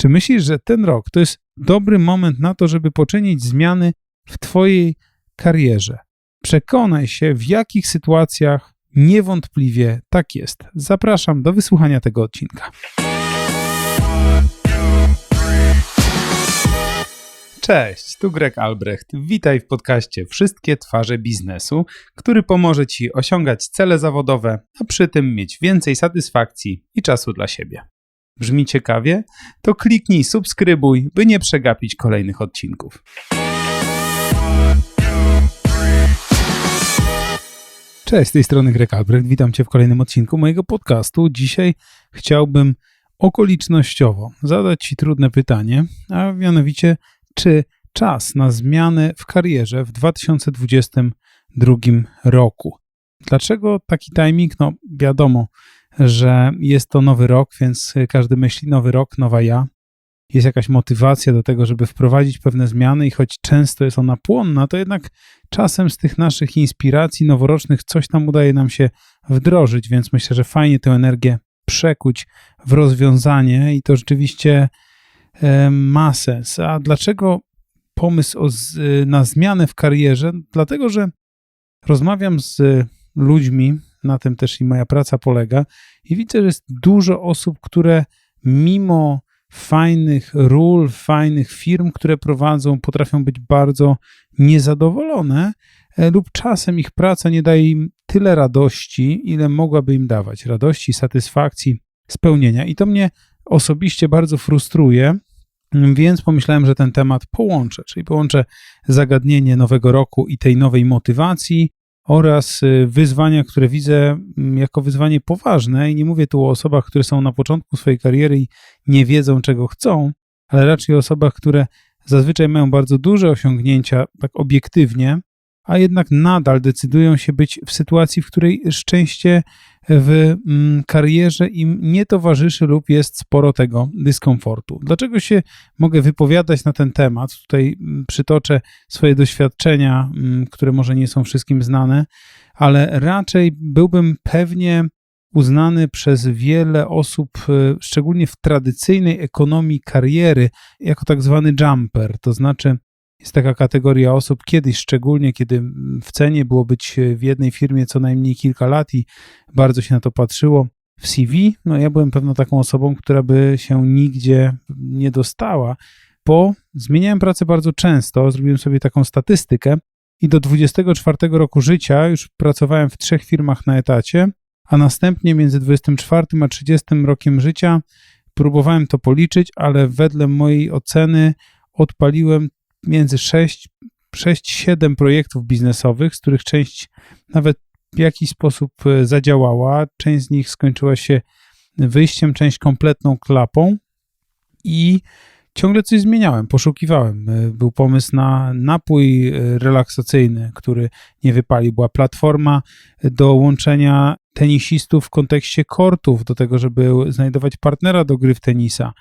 Czy myślisz, że ten rok to jest dobry moment na to, żeby poczynić zmiany w Twojej karierze? Przekonaj się, w jakich sytuacjach niewątpliwie tak jest. Zapraszam do wysłuchania tego odcinka. Cześć, tu Greg Albrecht. Witaj w podcaście Wszystkie twarze biznesu, który pomoże Ci osiągać cele zawodowe, a przy tym mieć więcej satysfakcji i czasu dla siebie. Brzmi ciekawie? To kliknij subskrybuj, by nie przegapić kolejnych odcinków. Cześć, z tej strony Greg Albrecht. Witam Cię w kolejnym odcinku mojego podcastu. Dzisiaj chciałbym okolicznościowo zadać Ci trudne pytanie, a mianowicie, czy czas na zmianę w karierze w 2022 roku? Dlaczego taki timing? No, wiadomo, że jest to nowy rok, więc każdy myśli nowy rok, nowa ja. Jest jakaś motywacja do tego, żeby wprowadzić pewne zmiany, i choć często jest ona płonna, to jednak czasem z tych naszych inspiracji noworocznych coś tam udaje nam się wdrożyć, więc myślę, że fajnie tę energię przekuć w rozwiązanie i to rzeczywiście ma sens. A dlaczego pomysł o, na zmianę w karierze? Dlatego, że rozmawiam z ludźmi, na tym też i moja praca polega, i widzę, że jest dużo osób, które mimo fajnych ról, fajnych firm, które prowadzą, potrafią być bardzo niezadowolone, e, lub czasem ich praca nie daje im tyle radości, ile mogłaby im dawać. Radości, satysfakcji, spełnienia. I to mnie osobiście bardzo frustruje, więc pomyślałem, że ten temat połączę, czyli połączę zagadnienie nowego roku i tej nowej motywacji oraz y, wyzwania, które widzę mm, jako wyzwanie poważne. I nie mówię tu o osobach, które są na początku swojej kariery i nie wiedzą, czego chcą, ale raczej o osobach, które zazwyczaj mają bardzo duże osiągnięcia, tak obiektywnie, a jednak nadal decydują się być w sytuacji, w której szczęście w mm, karierze im nie towarzyszy lub jest sporo tego dyskomfortu. Dlaczego się mogę wypowiadać na ten temat? Tutaj mm, przytoczę swoje doświadczenia, mm, które może nie są wszystkim znane, ale raczej byłbym pewnie uznany przez wiele osób, y, szczególnie w tradycyjnej ekonomii kariery, jako tak zwany jumper, to znaczy jest taka kategoria osób, kiedyś szczególnie, kiedy w cenie było być w jednej firmie co najmniej kilka lat i bardzo się na to patrzyło. W CV, no ja byłem pewno taką osobą, która by się nigdzie nie dostała, bo zmieniałem pracę bardzo często, zrobiłem sobie taką statystykę i do 24 roku życia już pracowałem w trzech firmach na etacie, a następnie między 24 a 30 rokiem życia próbowałem to policzyć, ale wedle mojej oceny odpaliłem między 6, 6-7 projektów biznesowych, z których część nawet w jakiś sposób e, zadziałała. Część z nich skończyła się wyjściem, część kompletną klapą i ciągle coś zmieniałem, poszukiwałem. E, był pomysł na napój e, relaksacyjny, który nie wypalił. Była platforma do łączenia tenisistów w kontekście kortów, do tego, żeby znajdować partnera do gry w tenisa.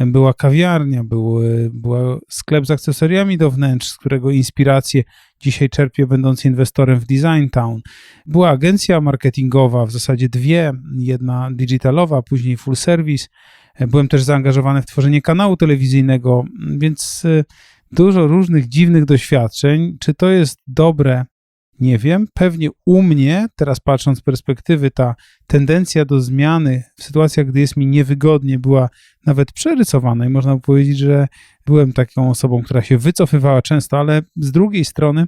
Była kawiarnia, był, był sklep z akcesoriami do wnętrz, z którego inspirację dzisiaj czerpię, będąc inwestorem w Design Town. Była agencja marketingowa, w zasadzie dwie, jedna digitalowa, później full service. Byłem też zaangażowany w tworzenie kanału telewizyjnego, więc y, dużo różnych dziwnych doświadczeń. Czy to jest dobre? Nie wiem. Pewnie u mnie, teraz patrząc z perspektywy, ta tendencja do zmiany w sytuacjach, gdy jest mi niewygodnie, była nawet przerysowana i można powiedzieć, że byłem taką osobą, która się wycofywała często, ale z drugiej strony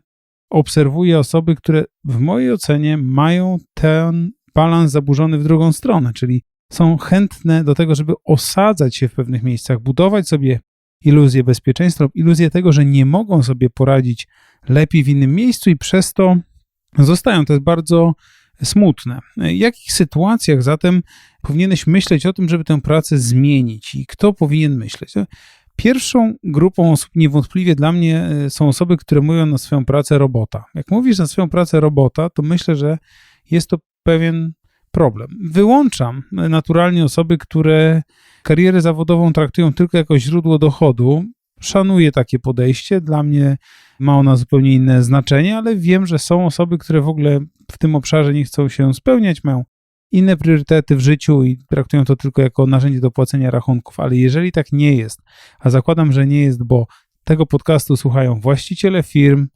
obserwuję osoby, które w mojej ocenie mają ten balans zaburzony w drugą stronę, czyli są chętne do tego, żeby osadzać się w pewnych miejscach, budować sobie iluzję bezpieczeństwa lub iluzję tego, że nie mogą sobie poradzić lepiej w innym miejscu i przez to zostają. To jest bardzo smutne. W jakich sytuacjach zatem powinieneś myśleć o tym, żeby tę pracę zmienić i kto powinien myśleć? Pierwszą grupą osób niewątpliwie dla mnie e, są osoby, które mówią na swoją pracę robota. Jak mówisz na swoją pracę robota, to myślę, że jest to pewien problem. Wyłączam naturalnie osoby, które karierę zawodową traktują tylko jako źródło dochodu. Szanuję takie podejście. Dla mnie ma ona zupełnie inne znaczenie, ale wiem, że są osoby, które w ogóle w tym obszarze nie chcą się spełniać, mają inne priorytety w życiu i traktują to tylko jako narzędzie do płacenia rachunków. Ale jeżeli tak nie jest, a zakładam, że nie jest, bo tego podcastu słuchają właściciele firm,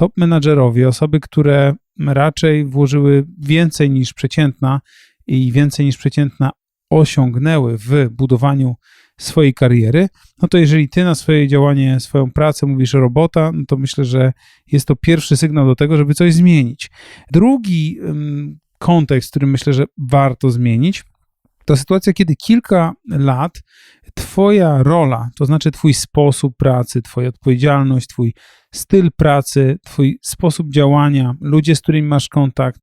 top menadżerowie, osoby, które raczej włożyły więcej niż przeciętna i więcej niż przeciętna osiągnęły w budowaniu swojej kariery, no to jeżeli ty na swoje działanie, swoją pracę mówisz robota, no to myślę, że jest to pierwszy sygnał do tego, żeby coś zmienić. Drugi kontekst, który myślę, że warto zmienić, to sytuacja, kiedy kilka lat Twoja rola, to znaczy Twój sposób pracy, Twoja odpowiedzialność, Twój styl pracy, Twój sposób działania, ludzie, z którymi masz kontakt,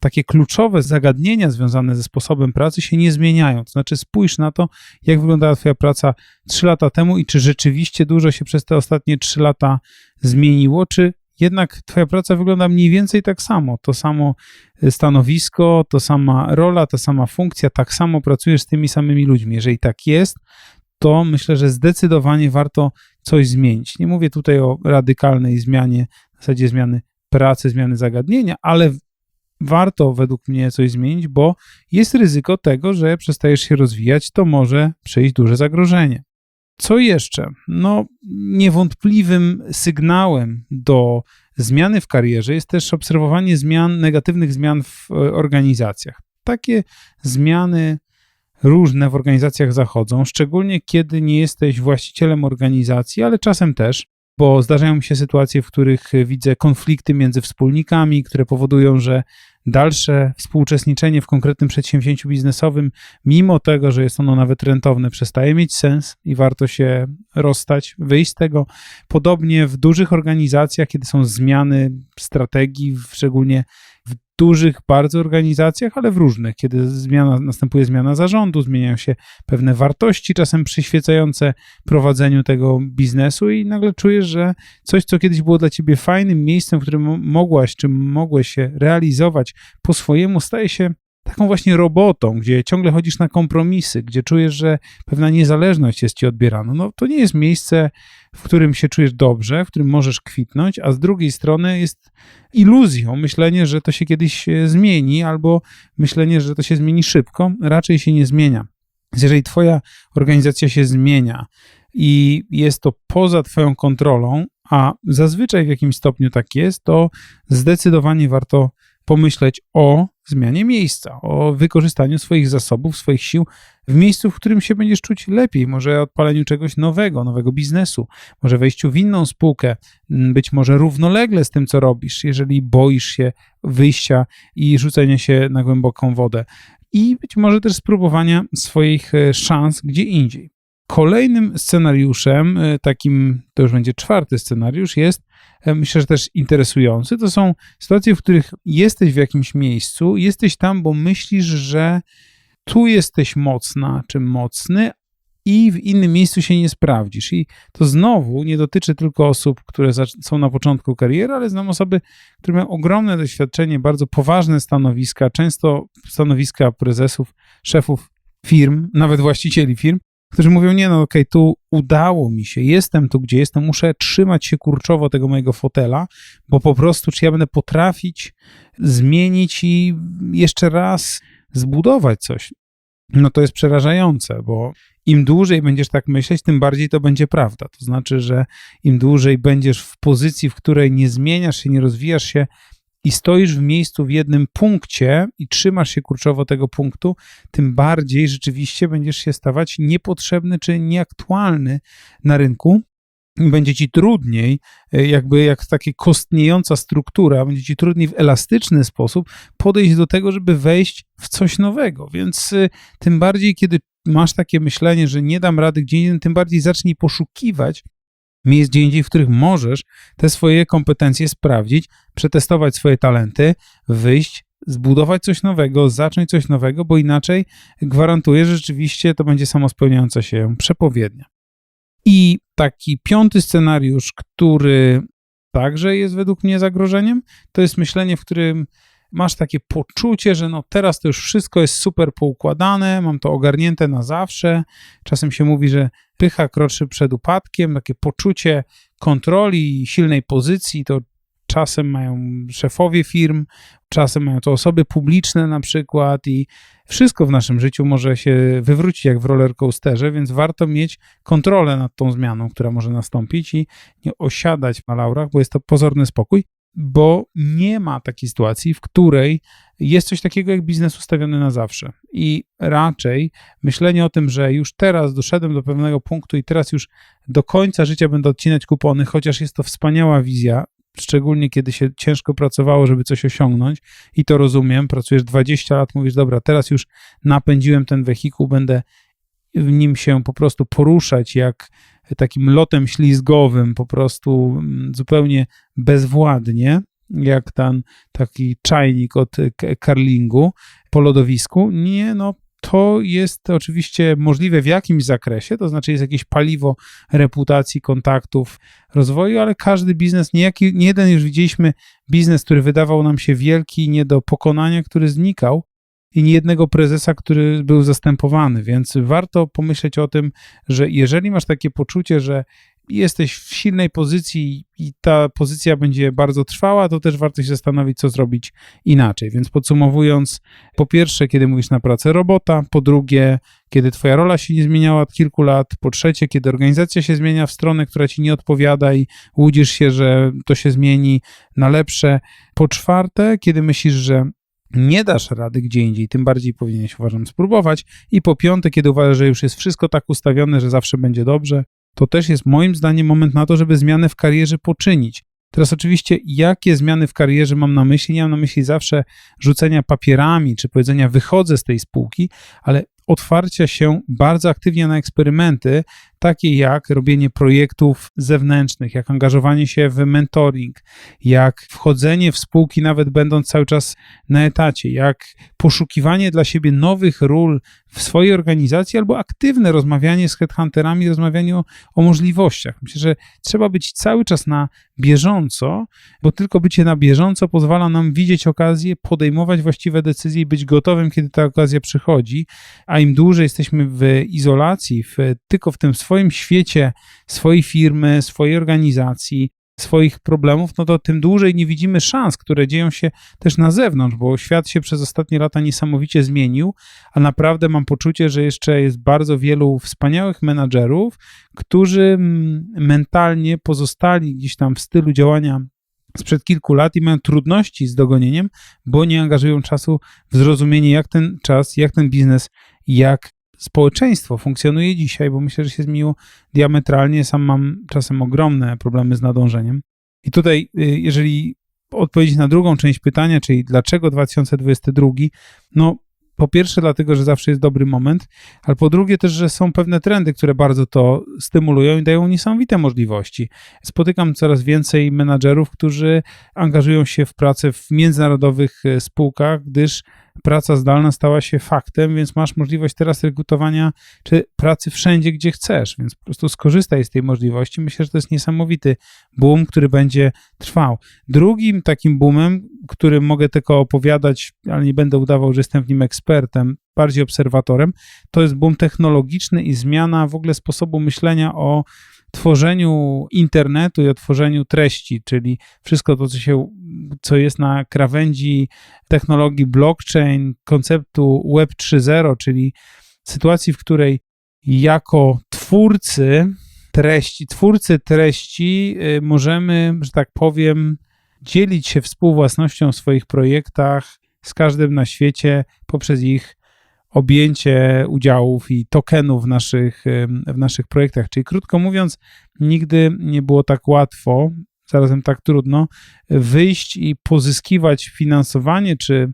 takie kluczowe zagadnienia związane ze sposobem pracy się nie zmieniają. To znaczy, spójrz na to, jak wyglądała Twoja praca 3 lata temu i czy rzeczywiście dużo się przez te ostatnie 3 lata zmieniło, czy jednak Twoja praca wygląda mniej więcej tak samo. To samo stanowisko, to sama rola, ta sama funkcja, tak samo pracujesz z tymi samymi ludźmi. Jeżeli tak jest, to myślę, że zdecydowanie warto coś zmienić. Nie mówię tutaj o radykalnej zmianie, w zasadzie zmiany pracy, zmiany zagadnienia, ale warto według mnie coś zmienić, bo jest ryzyko tego, że przestajesz się rozwijać, to może przyjść duże zagrożenie. Co jeszcze? No, niewątpliwym sygnałem do zmiany w karierze jest też obserwowanie zmian, negatywnych zmian w e, organizacjach. Takie zmiany różne w organizacjach zachodzą, szczególnie kiedy nie jesteś właścicielem organizacji, ale czasem też, bo zdarzają mi się sytuacje, w których widzę konflikty między wspólnikami, które powodują, że dalsze współuczestniczenie w konkretnym przedsięwzięciu biznesowym, mimo tego, że jest ono nawet rentowne, przestaje mieć sens i warto się rozstać, wyjść z tego. Podobnie w dużych organizacjach, kiedy są zmiany strategii, szczególnie w dużych bardzo organizacjach, ale w różnych, kiedy zmiana, następuje zmiana zarządu, zmieniają się pewne wartości, czasem przyświecające prowadzeniu tego biznesu i nagle czujesz, że coś, co kiedyś było dla ciebie fajnym miejscem, w którym mogłaś czy mogłeś się realizować po swojemu, staje się taką właśnie robotą, gdzie ciągle chodzisz na kompromisy, gdzie czujesz, że pewna niezależność jest ci odbierana. No to nie jest miejsce, w którym się czujesz dobrze, w którym możesz kwitnąć, a z drugiej strony jest iluzją myślenie, że to się kiedyś zmieni, albo myślenie, że to się zmieni szybko, raczej się nie zmienia. Więc jeżeli twoja organizacja się zmienia i jest to poza twoją kontrolą, a zazwyczaj w jakimś stopniu tak jest, to zdecydowanie warto pomyśleć o zmianie miejsca, o wykorzystaniu swoich zasobów, swoich sił w miejscu, w którym się będziesz czuć lepiej, może odpaleniu czegoś nowego, nowego biznesu, może wejściu w inną spółkę, być może równolegle z tym, co robisz, jeżeli boisz się wyjścia i rzucenia się na głęboką wodę. I być może też spróbowania swoich e, szans gdzie indziej. Kolejnym scenariuszem, e, takim to już będzie czwarty scenariusz, jest e, myślę, że też interesujący. To są sytuacje, w których jesteś w jakimś miejscu, jesteś tam, bo myślisz, że tu jesteś mocna czy mocny, i w innym miejscu się nie sprawdzisz. I to znowu nie dotyczy tylko osób, które są na początku kariery, ale znam osoby, które mają ogromne doświadczenie, bardzo poważne stanowiska, często stanowiska prezesów, szefów firm, nawet właścicieli firm, którzy mówią, nie no okej, okay, tu udało mi się, jestem tu, gdzie jestem, muszę trzymać się kurczowo tego mojego fotela, bo po prostu czy ja będę potrafić zmienić i jeszcze raz zbudować coś. No to jest przerażające, bo im dłużej będziesz tak myśleć, tym bardziej to będzie prawda. To znaczy, że im dłużej będziesz w pozycji, w której nie zmieniasz się, nie rozwijasz się, i stoisz w miejscu w jednym punkcie i trzymasz się kurczowo tego punktu, tym bardziej rzeczywiście będziesz się stawać niepotrzebny czy nieaktualny na rynku. Będzie ci trudniej, e, jakby jak taka kostniejąca struktura, będzie ci trudniej w elastyczny sposób podejść do tego, żeby wejść w coś nowego. Więc e, tym bardziej, kiedy masz takie myślenie, że nie dam rady gdzie indziej, tym bardziej zacznij poszukiwać miejsc gdzie indziej, w których możesz te swoje kompetencje sprawdzić, przetestować swoje talenty, wyjść, zbudować coś nowego, zacząć coś nowego, bo inaczej gwarantuję, że rzeczywiście to będzie samospełniająca się przepowiednia. I taki piąty scenariusz, który także jest według mnie zagrożeniem, to jest myślenie, w którym masz takie poczucie, że no teraz to już wszystko jest super poukładane, mam to ogarnięte na zawsze. Czasem się mówi, że pycha kroczy przed upadkiem, takie poczucie kontroli i silnej pozycji to czasem mają szefowie firm, czasem mają to osoby publiczne na przykład i wszystko w naszym życiu może się wywrócić jak w rollercoasterze, więc warto mieć kontrolę nad tą zmianą, która może nastąpić i nie osiadać na laurach, bo jest to pozorny spokój, bo nie ma takiej sytuacji, w której jest coś takiego jak biznes ustawiony na zawsze. I raczej myślenie o tym, że już teraz doszedłem do pewnego punktu i teraz już do końca życia będę odcinać kupony, chociaż jest to wspaniała wizja, szczególnie kiedy się ciężko pracowało, żeby coś osiągnąć i to rozumiem, pracujesz 20 lat, mówisz, dobra, teraz już napędziłem ten wehikuł, będę w nim się po prostu poruszać jak takim lotem ślizgowym, po prostu mm, zupełnie bezwładnie, jak ten taki czajnik od karlingu po lodowisku. Nie, no to jest oczywiście możliwe w jakimś zakresie, to znaczy jest jakieś paliwo reputacji, kontaktów, rozwoju, ale każdy biznes, niejaki, nie jeden już widzieliśmy biznes, który wydawał nam się wielki, nie do pokonania, który znikał i nie jednego prezesa, który był zastępowany, więc warto pomyśleć o tym, że jeżeli masz takie poczucie, że jesteś w silnej pozycji i ta pozycja będzie bardzo trwała, to też warto się zastanowić, co zrobić inaczej. Więc podsumowując, po pierwsze, kiedy mówisz na pracę robota, po drugie, kiedy twoja rola się nie zmieniała od kilku lat, po trzecie, kiedy organizacja się zmienia w stronę, która ci nie odpowiada i łudzisz się, że to się zmieni na lepsze, po czwarte, kiedy myślisz, że nie dasz rady gdzie indziej, tym bardziej powinieneś, uważam, spróbować. I po piąte, kiedy uważasz, że już jest wszystko tak ustawione, że zawsze będzie dobrze, to też jest moim zdaniem moment na to, żeby zmiany w karierze poczynić. Teraz oczywiście, jakie zmiany w karierze mam na myśli? Nie mam na myśli zawsze rzucenia papierami, czy powiedzenia wychodzę z tej spółki, ale otwarcia się bardzo aktywnie na eksperymenty, takie jak robienie projektów zewnętrznych, jak angażowanie się w mentoring, jak wchodzenie w spółki, nawet będąc cały czas na etacie, jak poszukiwanie dla siebie nowych ról w swojej organizacji albo aktywne rozmawianie z headhunterami, rozmawianie o, o możliwościach. Myślę, że trzeba być cały czas na bieżąco, bo tylko bycie na bieżąco pozwala nam widzieć okazję, podejmować właściwe decyzje i być gotowym, kiedy ta okazja przychodzi, a im dłużej jesteśmy w izolacji, w, tylko w tym swoim świecie, swojej firmy, swojej organizacji, swoich problemów, no to tym dłużej nie widzimy szans, które dzieją się też na zewnątrz, bo świat się przez ostatnie lata niesamowicie zmienił, a naprawdę mam poczucie, że jeszcze jest bardzo wielu wspaniałych menadżerów, którzy mentalnie pozostali gdzieś tam w stylu działania sprzed kilku lat i mają trudności z dogonieniem, bo nie angażują czasu w zrozumienie, jak ten czas, jak ten biznes, jak społeczeństwo funkcjonuje dzisiaj, bo myślę, że się zmieniło diametralnie. Sam mam czasem ogromne problemy z nadążeniem. I tutaj, y, jeżeli odpowiedzieć na drugą część pytania, czyli dlaczego 2022, no po pierwsze dlatego, że zawsze jest dobry moment, ale po drugie też, że są pewne trendy, które bardzo to stymulują i dają niesamowite możliwości. Spotykam coraz więcej menadżerów, którzy angażują się w pracę w międzynarodowych e, spółkach, gdyż praca zdalna stała się faktem, więc masz możliwość teraz rekrutowania czy pracy wszędzie, gdzie chcesz, więc po prostu skorzystaj z tej możliwości. Myślę, że to jest niesamowity boom, który będzie trwał. Drugim takim boomem, którym mogę tylko opowiadać, ale nie będę udawał, że jestem w nim ekspertem, bardziej obserwatorem, to jest boom technologiczny i zmiana w ogóle sposobu myślenia o tworzeniu internetu i o tworzeniu treści, czyli wszystko to, co, się, co jest na krawędzi technologii blockchain, konceptu Web 3.0, czyli sytuacji, w której jako twórcy treści, twórcy treści y, możemy, że tak powiem, dzielić się współwłasnością w swoich projektach z każdym na świecie poprzez ich objęcie udziałów i tokenów w naszych, w naszych projektach. Czyli krótko mówiąc, nigdy nie było tak łatwo, zarazem tak trudno, wyjść i pozyskiwać finansowanie, czy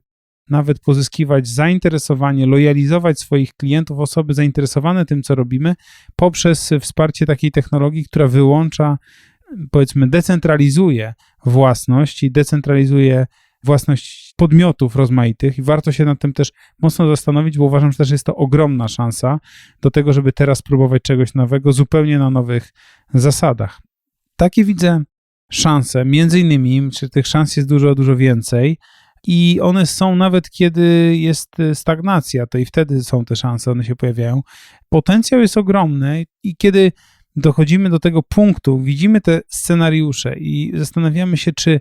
nawet pozyskiwać zainteresowanie, lojalizować swoich klientów, osoby zainteresowane tym, co robimy, poprzez wsparcie takiej technologii, która wyłącza, powiedzmy, decentralizuje własność i decentralizuje własność podmiotów rozmaitych i warto się nad tym też mocno zastanowić, bo uważam, że też jest to ogromna szansa do tego, żeby teraz próbować czegoś nowego zupełnie na nowych zasadach. Takie widzę szanse, między innymi, czy tych szans jest dużo, dużo więcej i one są nawet kiedy jest stagnacja, to i wtedy są te szanse, one się pojawiają. Potencjał jest ogromny i kiedy dochodzimy do tego punktu, widzimy te scenariusze i zastanawiamy się, czy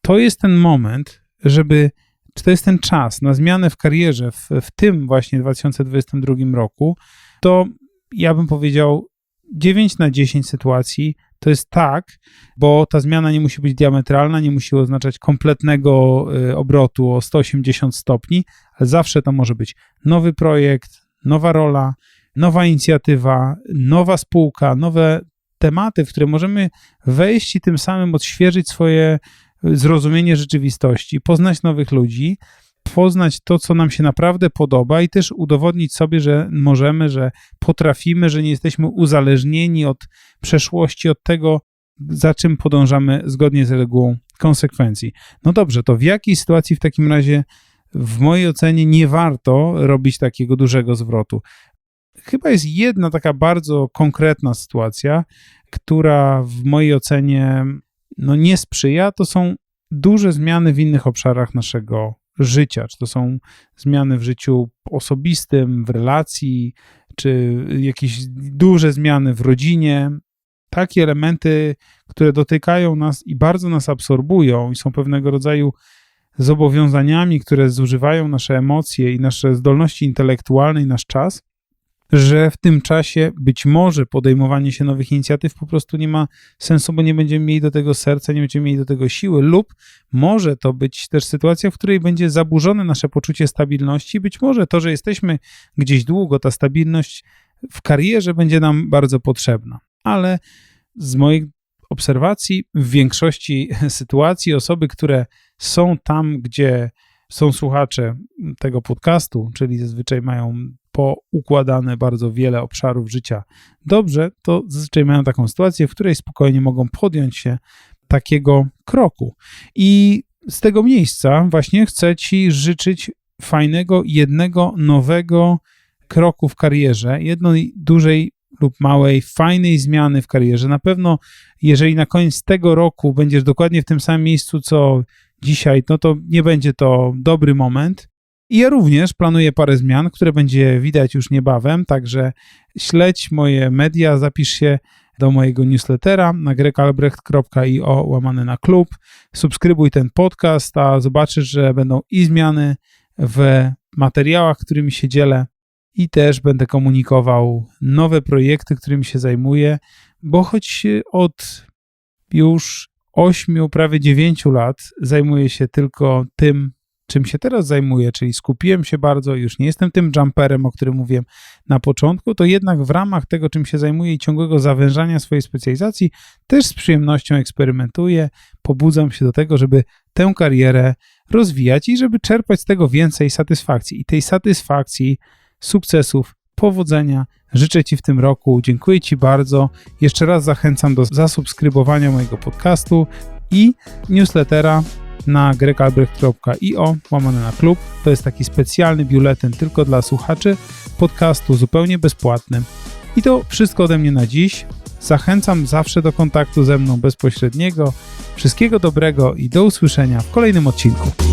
to jest ten moment, żeby czy to jest ten czas na zmianę w karierze w, w tym właśnie 2022 roku, to ja bym powiedział 9 na 10 sytuacji to jest tak, bo ta zmiana nie musi być diametralna, nie musi oznaczać kompletnego y, obrotu o 180 stopni, ale zawsze to może być nowy projekt, nowa rola, nowa inicjatywa, nowa spółka, nowe tematy, w które możemy wejść i tym samym odświeżyć swoje zrozumienie rzeczywistości, poznać nowych ludzi, poznać to, co nam się naprawdę podoba i też udowodnić sobie, że możemy, że potrafimy, że nie jesteśmy uzależnieni od przeszłości, od tego, za czym podążamy zgodnie z regułą konsekwencji. No dobrze, to w jakiej sytuacji w takim razie, w mojej ocenie, nie warto robić takiego dużego zwrotu? Chyba jest jedna taka bardzo konkretna sytuacja, która w mojej ocenie no, nie sprzyja. To są duże zmiany w innych obszarach naszego życia, czy to są zmiany w życiu osobistym, w relacji, czy jakieś duże zmiany w rodzinie. Takie elementy, które dotykają nas i bardzo nas absorbują i są pewnego rodzaju zobowiązaniami, które zużywają nasze emocje i nasze zdolności intelektualne i nasz czas, że w tym czasie być może podejmowanie się nowych inicjatyw po prostu nie ma sensu, bo nie będziemy mieli do tego serca, nie będziemy mieli do tego siły, lub może to być też sytuacja, w której będzie zaburzone nasze poczucie stabilności. Być może to, że jesteśmy gdzieś długo, ta stabilność w karierze będzie nam bardzo potrzebna. Ale z moich obserwacji, w większości sytuacji osoby, które są tam, gdzie są słuchacze tego podcastu, czyli zazwyczaj mają poukładane bardzo wiele obszarów życia dobrze, to zazwyczaj mają taką sytuację, w której spokojnie mogą podjąć się takiego kroku. I z tego miejsca właśnie chcę Ci życzyć fajnego, jednego nowego kroku w karierze, jednej dużej lub małej, fajnej zmiany w karierze. Na pewno, jeżeli na koniec tego roku będziesz dokładnie w tym samym miejscu, co dzisiaj, no to nie będzie to dobry moment. I ja również planuję parę zmian, które będzie widać już niebawem, także śledź moje media, zapisz się do mojego newslettera na grekalbrecht.io łamany na klub, subskrybuj ten podcast, a zobaczysz, że będą i zmiany w materiałach, którymi się dzielę i też będę komunikował nowe projekty, którymi się zajmuję, bo choć od już 8, prawie 9 lat zajmuję się tylko tym, czym się teraz zajmuję, czyli skupiłem się bardzo, już nie jestem tym jumperem, o którym mówiłem na początku, to jednak w ramach tego, czym się zajmuję i ciągłego zawężania swojej specjalizacji, też z przyjemnością eksperymentuję, pobudzam się do tego, żeby tę karierę rozwijać i żeby czerpać z tego więcej satysfakcji. I tej satysfakcji, sukcesów, powodzenia życzę Ci w tym roku. Dziękuję Ci bardzo. Jeszcze raz zachęcam do zasubskrybowania mojego podcastu i newslettera na grekalbrecht.io łamane na klub. To jest taki specjalny biuletyn tylko dla słuchaczy podcastu, zupełnie bezpłatny. I to wszystko ode mnie na dziś. Zachęcam zawsze do kontaktu ze mną bezpośredniego. Wszystkiego dobrego i do usłyszenia w kolejnym odcinku.